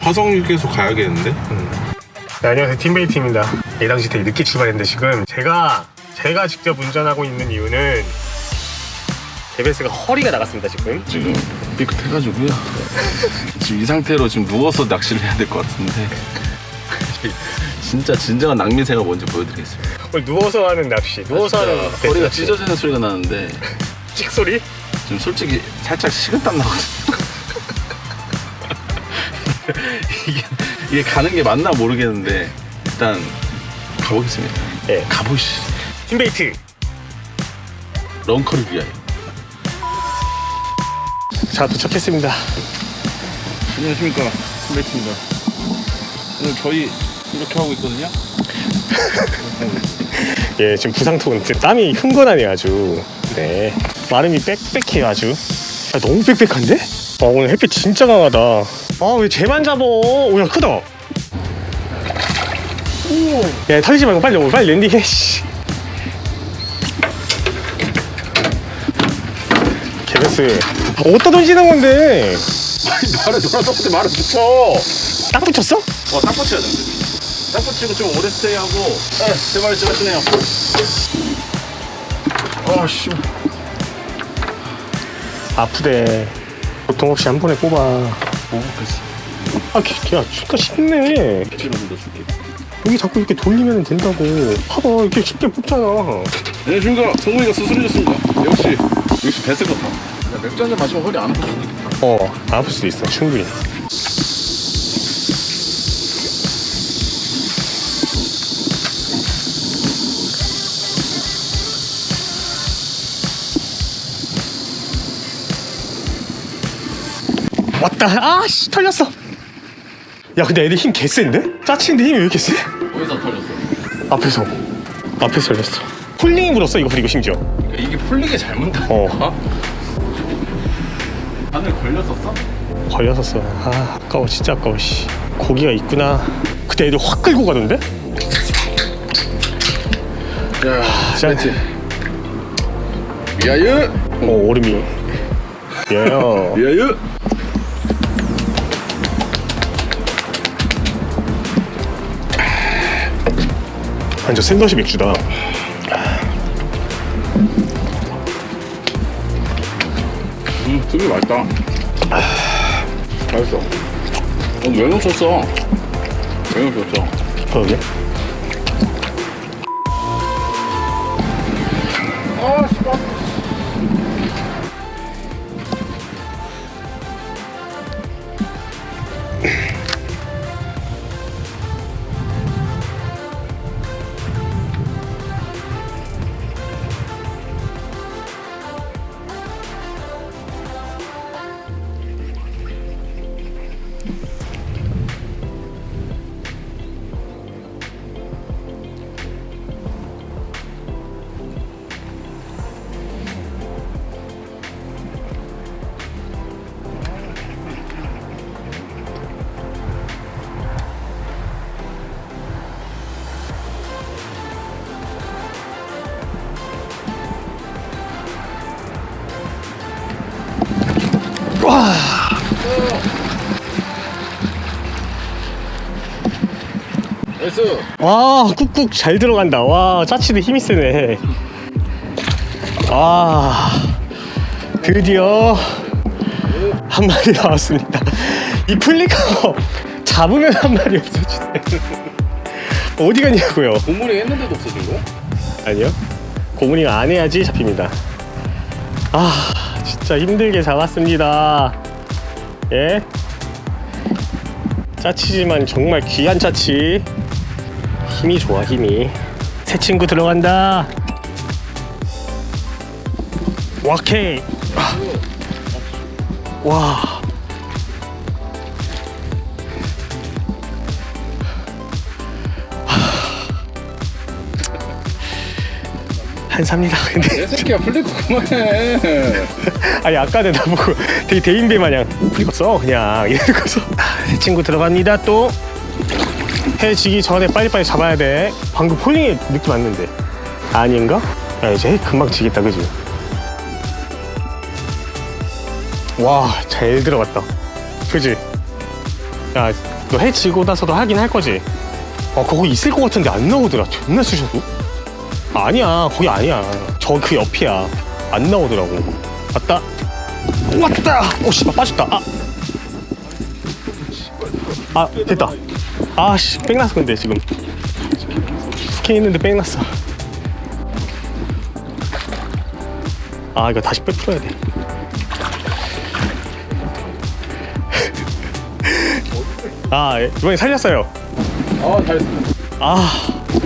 화성 휴게소 가야겠는데? 네, 안녕하세요 팀베이트입니다 이 당시 되게 늦게 출발했는데 지금 제가 제가 직접 운전하고 있는 이유는 제베스가 허리가 나갔습니다 지금 지금 삐끗해가지고요. 지금 이 상태로 지금 누워서 낚시를 해야 될 것 같은데. 진짜 진정한 낭미새가 뭔지 보여드리겠습니다. 오늘 누워서 하는 납시 누워서 하는 진짜 베스 허리가 납시. 찢어지는 소리가 나는데 찍 소리? 지금 솔직히 살짝 식은땀 나거든요. 이게, 이게 가는 게 맞나 모르겠는데 일단 가보겠습니다. 네 가보시. 팀베이트 런커를 위하여. 자 도착했습니다 안녕하십니까 신베트입니다. 오늘 저희 이렇게 하고 있거든요. 예 지금 부상통은 땀이 흥건하네 아주 네 마름이 빽빽해요 아주 야, 너무 빽빽한데? 아 오늘 햇빛 진짜 강하다 아 왜 쟤만 잡어 오야 크다 야 털리지 말고 빨리 빨리 랜딩해 씨. 개베스 아, 어디다 던지는 건데 말을 놀아 똑같이 말을 붙여. 딱 붙였어? 어, 딱 붙여야 되는데. 딱 붙이고 좀 오래 스테이하고. 네, 제 말이 들으시네요. 아, 씨. 아프대 보통 없이 한 번에 뽑아 뭐 먹겠어. 아, 개- 야, 진짜 쉽네. 필요로 줄게. 여기 자꾸 이렇게 돌리면 된다고. 봐봐, 이렇게 쉽게 뽑잖아. 안녕하십니까. 성문이가 수술해줬습니다. 역시, 역시 뱃을 같아. 야, 맥주 한잔 마시면 허리 안 아프지. 어, 안 아플 수도 있어, 충분히. 왔다. 아, 씨, 털렸어. 야, 근데 애들 힘 개센데? 짜치는데 힘이 왜 이렇게 세? 어디서 털렸어? 앞에서. 앞에서 털렸어. 폴링이 불었어, 이거 그리고 심지어. 이게 풀리게 어. 거야? 바늘 걸렸었어? 걸렸었어. 아 아까워 진짜 아까워 씨. 고기가 있구나. 그때 애들 확 끌고 가던데? 야, 자, 미아유! 어 얼음이. 야. 미아유! 완전 샌더시 맥주다. 음, 되게 맛있다. 맛있어. 어, 왜 놓쳤어? 왜 놓쳤어? 그러게. 와 꾹꾹 잘 들어간다. 와 짜치도 힘이 세네. 와 드디어 한 마리 나왔습니다. 이 플리커 잡으면 한 마리 없어지네. 어디 갔냐고요? 고물이 했는데도 없어진 거야? 아니요. 고문이가 안 해야지 잡힙니다. 아, 진짜 힘들게 잡았습니다. 예? 짜치지만 정말 귀한 짜치. 힘이 좋아, 힘이. 새 친구 들어간다. 와케이. 아. 와. 한삽니다. 근데 내 새끼야, 플리코 그만해. 아니 아까 내가 보고 되게 대인배 마냥 그리고 써 그냥 이러고서 아, 새 친구 들어갑니다 또 해지기 전에 빨리빨리 잡아야 돼 방금 폴링의 느낌 왔는데 아닌가? 야 이제 해 금방 지겠다 그지? 와 잘 들어갔다 그지? 야, 너 해 지고 나서도 하긴 할 거지? 어, 거기 있을 것 같은데 안 나오더라. 존나 쑤셔도? 아니야, 거기 아니야. 저 그 옆이야. 안 나오더라고. 왔다. 왔다! 오, 씨발, 빠졌다. 아. 아, 됐다. 아, 씨, 뺑났어, 근데 지금. 스킨 있는데 뺑났어. 아, 이거 다시 빼풀어야 돼. 아, 예, 이번에 살렸어요. 아 잘했습니다. 아,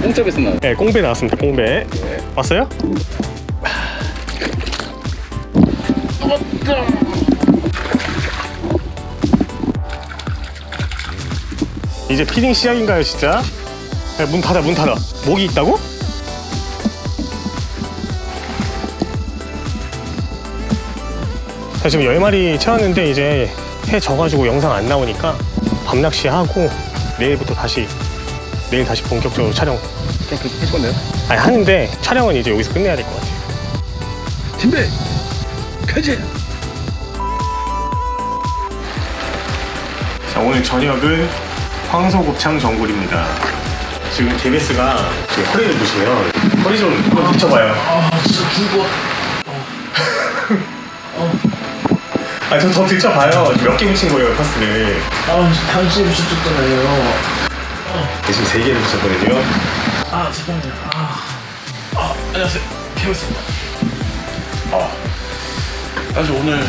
공짜 뺐었나요? 네, 꽁배 나왔습니다. 꽁배. 왔어요? 이제 피딩 시작인가요, 진짜? 야, 문 닫아, 문 닫아. 목이 있다고? 자, 지금 10마리 채웠는데 이제 해 져가지고 영상 안 나오니까 밤낚시 하고 내일부터 다시 내일 다시 본격적으로 촬영 그럼 계속 할 건데요? 아니 하는데 촬영은 이제 여기서 끝내야 될 것 같아요. 팀배 가지. 자 오늘 저녁은 황소곱창 전골입니다. 지금 KBS가 지금 허리를 보시면 허리 좀 한번 붙여봐요. 아 진짜 죽어. 아 저 더 붙여봐요. 몇 개 붙인 거예요 파스를. 아 당신이 붙였잖아요. 지금 세 개를 붙였거든요. 아 잠깐만요. 아, 아 안녕하세요. 개였습니다. 아. 사실 오늘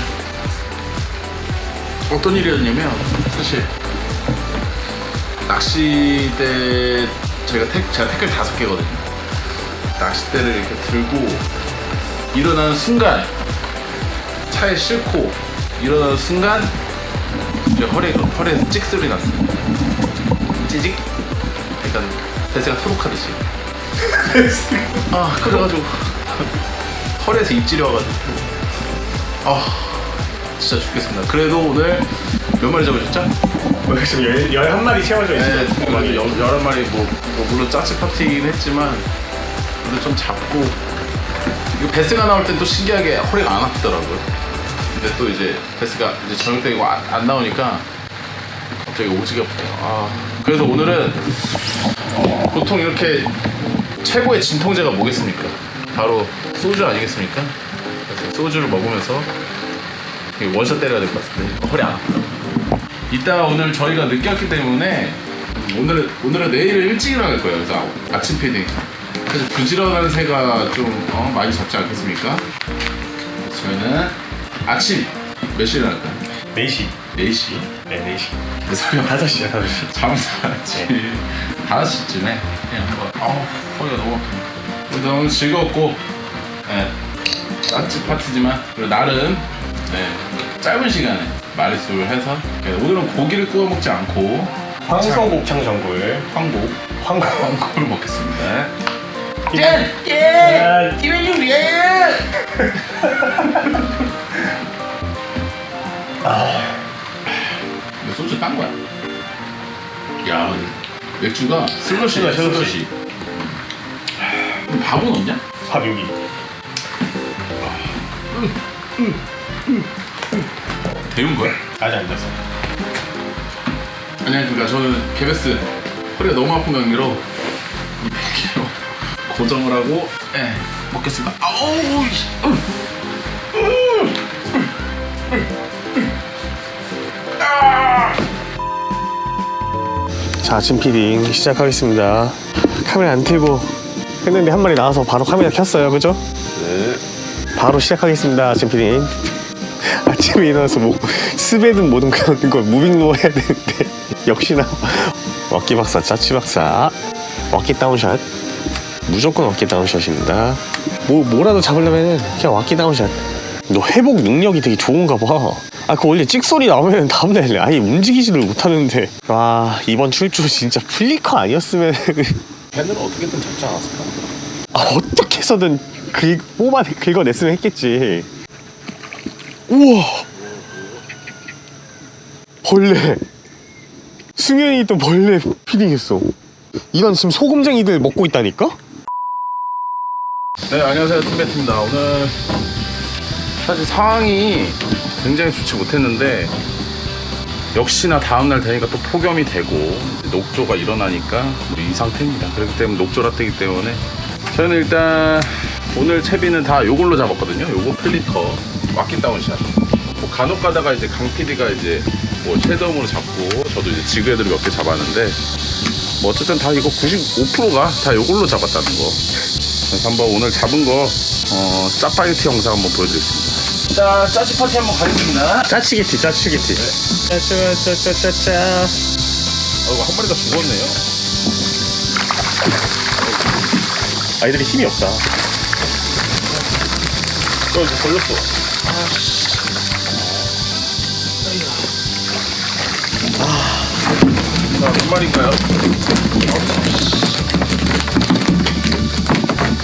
어떤 일이었냐면 사실 낚시대 저희가 택, 제가 태클 다섯 개거든요. 낚싯대를 이렇게 들고 일어나는 순간 차에 싣고 일어나는 순간 제 허리, 허리에서 찍 소리 났어요 찌직? 약간 대세가 토록하듯이. 아 그래가지고 허리에서 입질이 와가지고. 아 진짜 죽겠습니다. 그래도 오늘 몇 마리 잡으셨죠? 뭐 지금 열, 열한 마리 채워져 네, 있어요. 지금 여- 여러 마리 뭐, 뭐 물론 짜치 파티긴 했지만 그래도 좀 잡고. 이거 베스가 나올 땐 또 신기하게 허리가 안 아프더라고요. 근데 또 이제 베스가 이제 저녁 때 이거 안, 안 나오니까 갑자기 오지게 아프네요. 아. 그래서 오늘은 보통 이렇게 최고의 진통제가 뭐겠습니까? 바로 소주 아니겠습니까? 그래서 소주를 먹으면서 이게 원샷 때려야 될 것 같은데 허리 안 아프다 이따 오늘 저희가 늦게 왔기 때문에 오늘은 오늘은 내일을 일찍 일어날 거예요. 그래서 아침 피딩. 그래서 부지런한 새가 좀 어, 많이 잡지 않겠습니까? 저희는 아침 몇 시에 일어날까요? 4시. 4시. 네, 4시. 그래서 그냥 5시야, 5시. 잠자지 5시쯤에 그냥 한번 아우 허리가 너무 아프네. 그래서 오늘 즐겁고 네, 짠집 파티지만 그리고 나름 네, 짧은 시간에 마리수를 해서 네, 오늘은 고기를 구워 먹지 않고 황소 곱창 전골. 황복 황고. 황고를 먹겠습니다. 짠! 예! 김현중 예! 이거 소주 딴 거야. 야, 맥주가 슬러시야, 슬러시. 그럼 밥은 없냐? 밥 여기. 데운 거야? 아직 안. 아니, 그러니까 저는 개베스 허리가 너무 아픈 관계로 이 100kg 고정을 하고 예, 먹겠습니다. 아우, 씨. 음. 자, 아침 피딩 시작하겠습니다. 카메라 안 틀고 했는데 한 마리 나와서 바로 카메라 켰어요. 그죠? 네. 바로 시작하겠습니다. 아침 피딩. 아침에 일어나서 뭐 스베든 뭐든 그런 거 무빙로 해야 되는데 역시나 왁기 박사, 짜치 박사 왁기 다운샷 무조건 왁기 다운샷입니다. 뭐 뭐라도 잡으려면 그냥 왁기 다운샷. 너 회복 능력이 되게 좋은가 봐. 아, 그 원래 찍소리 나오면 다음날 아예 움직이지를 못하는데. 와, 이번 출조 진짜 플리커 아니었으면. 밴드는 어떻게든 잡지 않았을까? 아, 어떻게 해서든 긁, 뽑아 긁어냈으면 했겠지. 우와! 벌레. 수면이 있던 벌레 피딩했어. 이건 지금 소금쟁이들 먹고 있다니까? 네 안녕하세요 팀배트입니다 오늘 사실 상황이 굉장히 좋지 못했는데 역시나 다음날 되니까 또 폭염이 되고 녹조가 일어나니까 이 상태입니다. 그렇기 때문에 녹조라뜨기 때문에 저는 일단 오늘 채비는 다 요걸로 잡았거든요. 요거 플리터 왁킹 다운 샷. 뭐 간혹 가다가 이제 강 PD가 이제 뭐 섀도움으로 잡고 저도 이제 지그헤드를 몇 개 잡았는데 뭐 어쨌든 다 이거 95%가 다 요걸로 잡았다는 거. 그래서 한번 오늘 잡은 거 어, 짜파게티 영상 한번 보여드리겠습니다. 자, 짜치 파티 한번 가겠습니다. 짜치게티 짜치게티 짜짜짜짜짜짜 어, 이거 한 마리 가 죽었네요. 아이들이 힘이 없다 어, 이거 걸렸어. 자, 몇 마리인가요?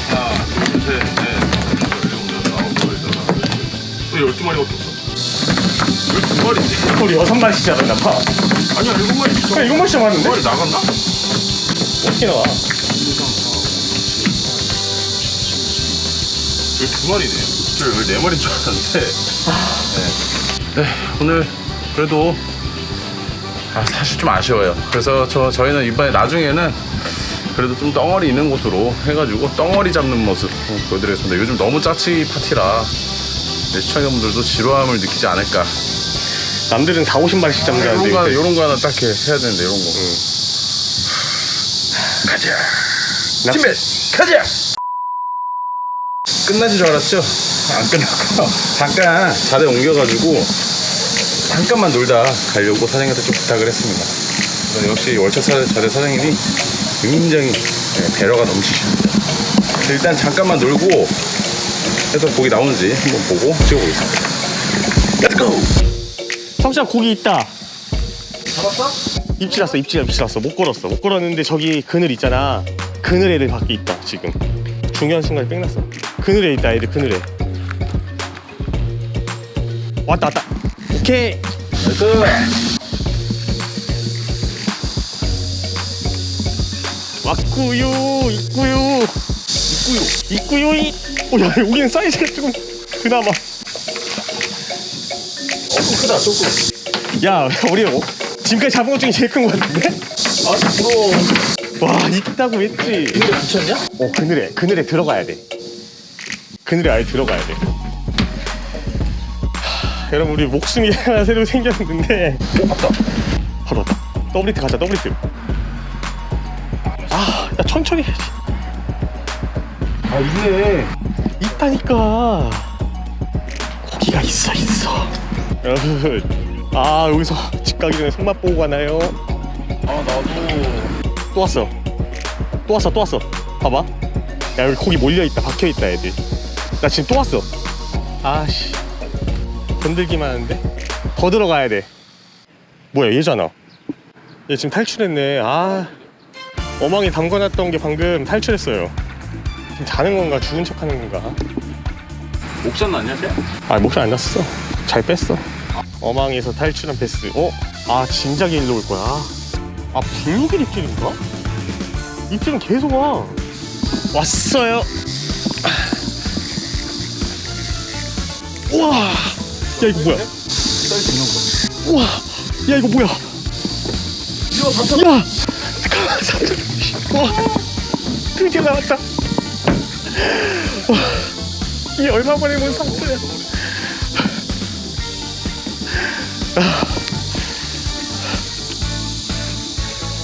하나, 둘, 셋, 넷, 다섯, 여섯, 일곱, 여덟, 아홉, 열, 열하나, 열둘. 왜 열두 마리밖에 없어? 열두 마리지? 우리 여섯 마리씩 잡았나 봐 아니야, 일곱 마리 있어. 그냥 일곱 마리씩 잡았는데? 두 마리 나갔나? 어떻게 나와 여기 두 마리네 요. 저 여기 네 마리인 줄 알았는데. 네. 네, 오늘 그래도 아, 사실 좀 아쉬워요. 그래서 저 저희는 이번에 나중에는 그래도 좀 덩어리 있는 곳으로 해가지고 덩어리 잡는 모습 보여드리겠습니다. 요즘 너무 짜치 파티라 네, 시청자분들도 지루함을 느끼지 않을까. 남들은 4, 50마리씩 잡는다는데 이런 거 하나, 이제 이런 거 하나 딱 이렇게 해야 되는데 이런 거. 가자. 낚시- 가자. 끝나진 줄 알았죠? 안 끝났고 잠깐 자대 옮겨가지고 잠깐만 놀다 가려고 사장님한테 좀 부탁을 했습니다. 그래서 역시 월척 사- 자대 사장님이 굉장히 네, 배려가 넘치십니다. 일단 잠깐만 놀고 해서 고기 나오는지 한번 보고 찍어보겠습니다. Let's go! 성시야 고기 있다 잡았어? 입질 왔어 입질 입질 왔어 못 걸었어 못 걸었는데 저기 그늘 있잖아 그늘 애들 밖에 있다 지금 중요한 순간에 뺑났어 그늘에 있다 애들 그늘에 왔다 왔다 오케이 왔구요 있구요 있구요 있구요 이- 어, 야 여기는 사이즈가 조금 그나마 조금 크다 조금. 야, 우리 어, 지금까지 잡은 것 중에 제일 큰 것 같은데? 아 부러워. 와, 있다고 했지. 근데 붙였냐? 어, 그늘에, 그늘에 들어가야 돼. 그늘에 아예 들어가야 돼. 하, 여러분, 우리 목숨이 하나 새로 생겼는데. 오 맞다. 바로 왔다. 더블리트 가자, 더블리트. 아, 야, 천천히 해야지. 아 있네. 있다니까. 고기가 있어, 있어. 여러분, 아, 여기서 집 가기 전에 손맛 보고 가나요? 아 나도. 또 왔어. 또 왔어, 또 왔어. 봐봐. 야, 여기 고기 몰려있다. 박혀있다, 애들. 나 지금 또 왔어. 아씨. 건들기만 하는데? 더 들어가야 돼. 뭐야, 얘잖아. 얘 지금 탈출했네. 아. 어망에 담궈놨던 게 방금 탈출했어요. 지금 자는 건가, 죽은 척 하는 건가? 옥션 났냐 쟤? 아, 목소리 안 났어. 잘 뺐어. 어망에서 탈출한 베스. 어? 아, 진작에 일로 올 거야. 아, 블루길 입질인가? 입질은 계속 와. 왔어요. 우와. 야, 이거 뭐야? 우와. 야, 이거 뭐야? 야! 잠깐만, 잠깐. 와. 드디어 나왔다. 와. 이 얼마 만에 본 상태야.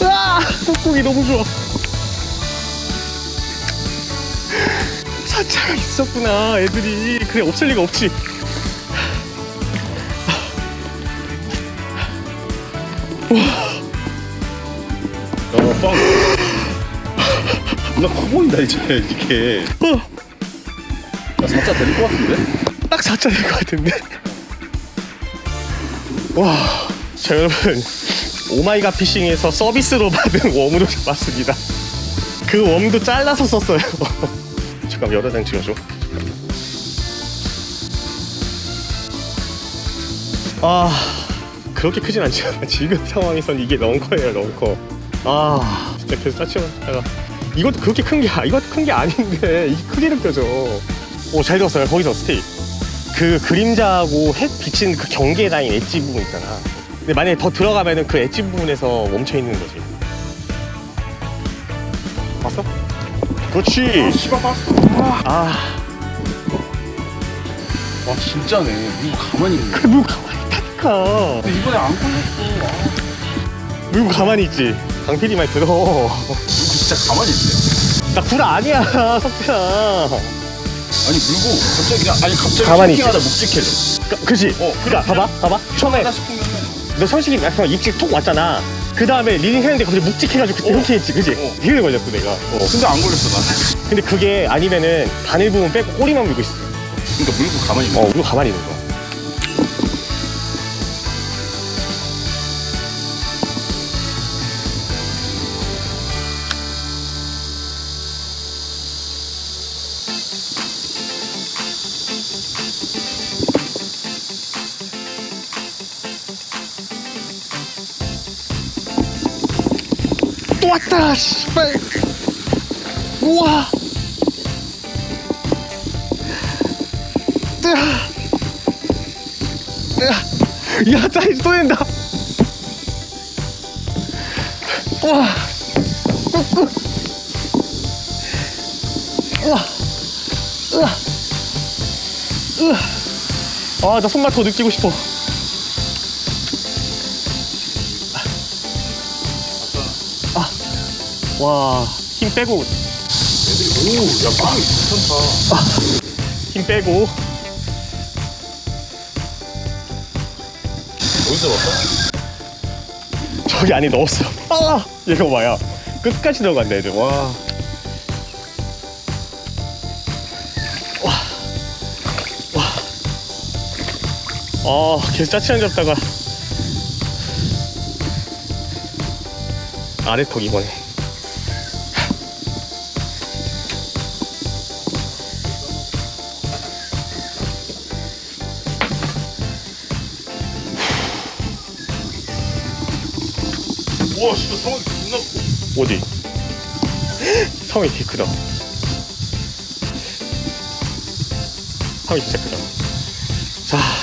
아, 닭고기 너무 좋아. 사차가 있었구나, 애들이. 그래, 없을 리가 없지. 야, 빵. 나커 보인다 이제 이게. 어, 야, 사자 될것 같은데? 딱 4차 될것 같은데? 와, 자, 여러분. 오마이갓 피싱에서 서비스로 받은 웜으로 잡았습니다. 그 웜도 잘라서 썼어요. 잠깐 여러 장 찍어줘. 아, 그렇게 크진 않지만 지금 상황에선 이게 런커예요, 런커. 아, 진짜 계속 짜치다가 이것도 그렇게 큰 게, 이것도 큰 게 아닌데 이게 크게 느껴져. 오, 잘 들었어요. 거기서 스테이. 그 그림자하고 햇 비친 그 경계 라인 엣지 부분 있잖아. 근데 만약에 더 들어가면은 그 엣지 부분에서 멈춰 있는 거지. 봤어? 그렇지. 씨발 봤어. 아, 와 진짜네. 이거 가만히 있네. 그 물고 가만히 근데 이번에 안 걸렸어. 물고 가만히 있지. 강PD 말 들어. 이거 진짜 가만히 있네. 나 구라 아니야, 석태야. 아니 물고 갑자기 그냥 아니 갑자기 가만히 쇼킹하다 묵직해져. 그, 그지? 어, 그니까 봐봐, 봐봐. 처음에 하다 싶으면 너 솔직히 약간 입질 톡 왔잖아. 그 다음에 리딩 했는데 갑자기 묵직해가지고 그때 어. 흑해했지, 그지? 어. 이래 걸렸어, 내가. 어. 근데 안 걸렸어 나는. 근데 그게 아니면은 바늘 부분 빼고 꼬리만 물고 있어. 그러니까 물고 가만히 있네. 어, 물고 가만히 있는 거야. 또 왔다, 씨발. 우와. 야, 야, 사이즈 또된 아, 나 손맛 더 느끼고 싶어. 아, 와, 힘 빼고, 오야 빵이 괜찮다. 힘 빼고. 어디서 왔어? 저기 안에 넣었어. 아, 얘가 봐야 끝까지 들어간다 애들. 와. 와. 아, 계속 짜치한 잡다가 아래 턱 이번에. 와 씨발 상황이 존나 커. 어디? 성이 되게 크다. 성이 진짜 크다.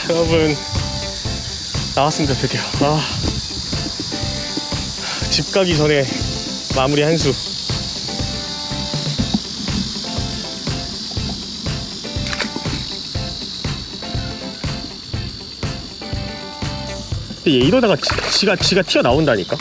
자, 여러분. 나왔습니다, 드디어. 아. 집 가기 전에 마무리 한 수. 근데 얘 이러다가 지, 지가, 지가 튀어나온다니까?